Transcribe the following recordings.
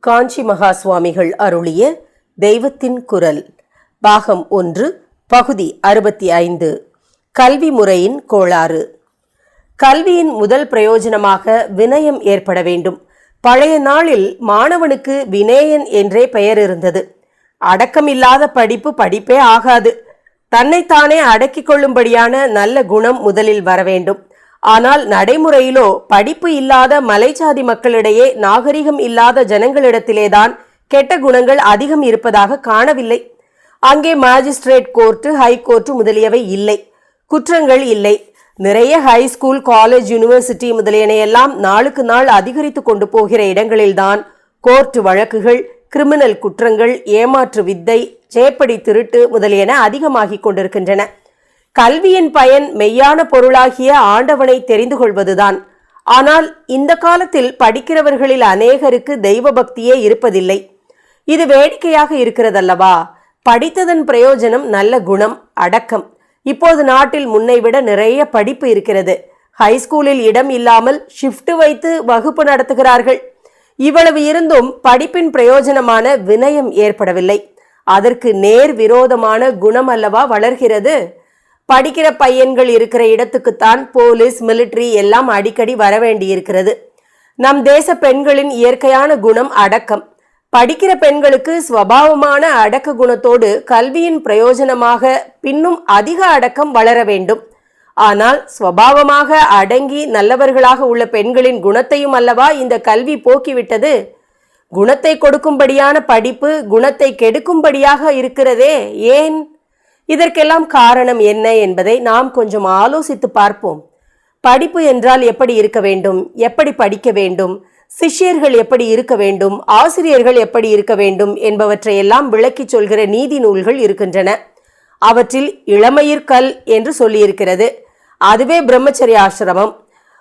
காஞ்சி மகா சுவாமிகள் அருளிய தெய்வத்தின் குரல் பாகம் ஒன்று பகுதி அறுபத்தி ஐந்து கல்வி முறையின் கோளாறு. கல்வியின் முதல் பிரயோஜனமாக வினயம் ஏற்பட வேண்டும். பழைய நாளில் மாணவனுக்கு வினேயன் என்றே பெயர் இருந்தது. அடக்கமில்லாத படிப்பு படிப்பே ஆகாது. தன்னைத்தானே அடக்கிக் கொள்ளும்படியான நல்ல குணம் முதலில் வர வேண்டும். ஆனால் நடைமுறையிலோ படிப்பு இல்லாத மலைச்சாதி மக்களிடையே நாகரிகம் இல்லாத ஜனங்களிடத்திலேதான் கெட்ட குணங்கள் அதிகம் இருப்பதாக காணவில்லை. அங்கே மாஜிஸ்ட்ரேட் கோர்ட்டு ஹை கோர்ட்டு முதலியவை இல்லை. குற்றங்கள் இல்லை. நிறைய ஹை ஸ்கூல் காலேஜ் யூனிவர்சிட்டி முதலியனையெல்லாம் நாளுக்கு நாள் அதிகரித்து கொண்டு போகிற இடங்களில்தான் கோர்ட் வழக்குகள் கிரிமினல் குற்றங்கள் ஏமாற்று வித்தை சேப்படி திருட்டு முதலியன அதிகமாகிக் கொண்டிருக்கின்றன. கல்வியின் பயன் மெய்யான பொருளாகிய ஆண்டவனை தெரிந்து கொள்வதுதான். ஆனால் இந்த காலத்தில் படிக்கிறவர்களில் அநேகருக்கு தெய்வ பக்தியே இருப்பதில்லை. இது வேடிக்கையாக இருக்கிறதல்லவா? படித்ததன் பிரயோஜனம் நல்ல குணம் அடக்கம். இப்போது நாட்டில் முன்னை விட நிறைய படிப்பு இருக்கிறது. ஹைஸ்கூலில் இடம் இல்லாமல் ஷிஃப்ட் வைத்து வகுப்பு நடத்துகிறார்கள். இவ்வளவு இருந்தும் படிப்பின் பிரயோஜனமான வினயம் ஏற்படவில்லை. அதற்கு நேர் விரோதமான குணம் அல்லவா வளர்கிறது? படிக்கிற பையன்கள் இருக்கிற இடத்துக்குத்தான் போலீஸ் மிலிட்ரி எல்லாம் அடிக்கடி வர வேண்டியிருக்கிறது. நம் தேச பெண்களின் இயற்கையான குணம் அடக்கம். படிக்கிற பெண்களுக்கு ஸ்வபாவமான அடக்க குணத்தோடு கல்வியின் பிரயோஜனமாக பின்னும் அதிக அடக்கம் வளர வேண்டும். ஆனால் ஸ்வபாவமாக அடங்கி நல்லவர்களாக உள்ள பெண்களின் குணத்தையும் அல்லவா இந்த கல்வி போக்கிவிட்டது? குணத்தை கொடுக்கும்படியான படிப்பு குணத்தை கெடுக்கும்படியாக இருக்கிறதே ஏன்? இதற்கெல்லாம் காரணம் என்ன என்பதை நாம் கொஞ்சம் ஆலோசித்து பார்ப்போம். படிப்பு என்றால் எப்படி இருக்க வேண்டும்? எப்படி படிக்க வேண்டும்? சிஷ்யர்கள் எப்படி இருக்க வேண்டும்? ஆசிரியர்கள் எப்படி இருக்க வேண்டும்? என்பவற்றையெல்லாம் விளக்கிச் சொல்கிற நீதி நூல்கள் இருக்கின்றன. அவற்றில் இளமயிர்கல் என்று சொல்லியிருக்கிறது. அதுவே பிரம்மச்சரிய ஆசிரமம்.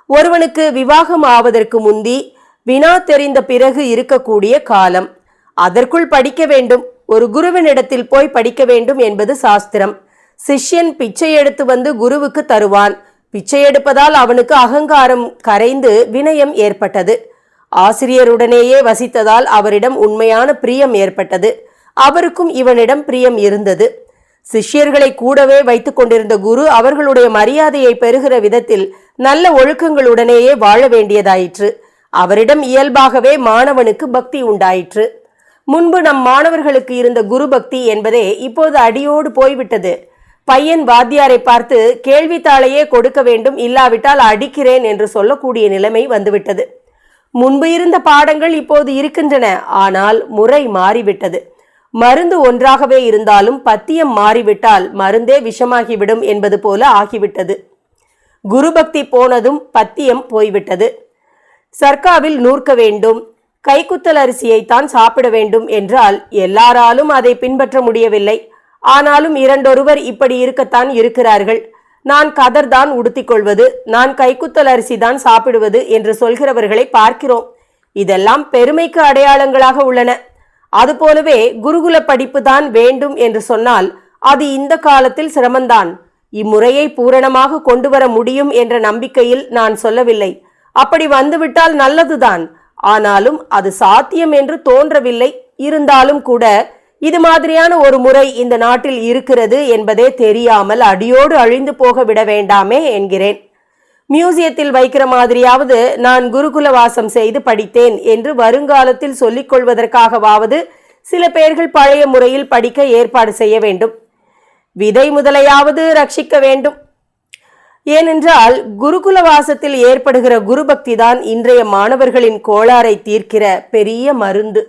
ஒருவனுக்கு விவாகம் ஆவதற்கு முந்தி வினா தெரிந்த பிறகு இருக்கக்கூடிய காலம். அதற்குள் படிக்க வேண்டும். ஒரு குருவினிடத்தில் போய் படிக்க வேண்டும் என்பது சாஸ்திரம். சிஷ்யன் பிச்சை எடுத்து வந்து குருவுக்கு தருவான். பிச்சை எடுப்பதால் அவனுக்கு அகங்காரம் கரைந்து வினயம் ஏற்பட்டது. ஆசிரியருடனேயே வசித்ததால் அவரிடம் உண்மையான பிரியம் ஏற்பட்டது. அவருக்கும் இவனிடம் பிரியம் இருந்தது. சிஷ்யர்களை கூடவே வைத்து கொண்டிருந்த குரு அவர்களுடைய மரியாதையை பெறுகிற விதத்தில் நல்ல ஒழுக்கங்களுடனேயே வாழ வேண்டியதாயிற்று. அவரிடம் இயல்பாகவே மாணவனுக்கு பக்தி உண்டாயிற்று. முன்பு நம் மாணவர்களுக்கு இருந்த குரு பக்தி என்பதே இப்போது அடியோடு போய்விட்டது. பையன் வாத்தியாரை பார்த்து கேள்வித்தாளையே கொடுக்க வேண்டும் இல்லாவிட்டால் அடிக்கிறேன் என்று சொல்லக்கூடிய நிலைமை வந்துவிட்டது. முன்பு இருந்த பாடங்கள் இப்போது இருக்கின்றன ஆனால் முறை மாறிவிட்டது. மருந்து ஒன்றாகவே இருந்தாலும் பத்தியம் மாறிவிட்டால் மருந்தே விஷமாகிவிடும் என்பது போல ஆகிவிட்டது. குருபக்தி போனதும் பத்தியம் போய்விட்டது. சர்க்காவில் நூற்க வேண்டும் கைக்குத்தல் அரிசியைத்தான் சாப்பிட வேண்டும் என்றால் எல்லாராலும் அதை பின்பற்ற முடியவில்லை. ஆனாலும் இரண்டொருவர் இப்படி இருக்கத்தான் இருக்கிறார்கள். நான் கதர் தான் உடுத்திக் கொள்வது நான் கைக்குத்தல் அரிசி தான் சாப்பிடுவது என்று சொல்கிறவர்களை பார்க்கிறோம். இதெல்லாம் பெருமைக்கு அடையாளங்களாக உள்ளன. அதுபோலவே குருகுல படிப்பு தான் வேண்டும் என்று சொன்னால் அது இந்த காலத்தில் சிரமந்தான் இம்முறையை பூரணமாக கொண்டு வர முடியும் என்ற நம்பிக்கையில் நான் சொல்லவில்லை. அப்படி வந்துவிட்டால் நல்லதுதான். ஆனாலும் அது சாத்தியம் என்று தோன்றவில்லை. இருந்தாலும் கூட இது மாதிரியான ஒரு முறை இந்த நாட்டில் இருக்கிறது என்பதே தெரியாமல் அடியோடு அழிந்து போக விட வேண்டாமே என்கிறேன். மியூசியத்தில் வைக்கிற மாதிரியாவது நான் குருகுல வாசம் செய்து படித்தேன் என்று வருங்காலத்தில் சொல்லிக் கொள்வதற்காகவாவது சில பேர்கள் பழைய முறையில் படிக்க ஏற்பாடு செய்ய வேண்டும். விதை முதலையாவது ரட்சிக்க வேண்டும். ஏனென்றால் குருகுல வாசத்தில் ஏற்படுகிற குருபக்தி தான் இன்றைய மாணவர்களின் கோளாறை தீர்க்கிற பெரிய மருந்து.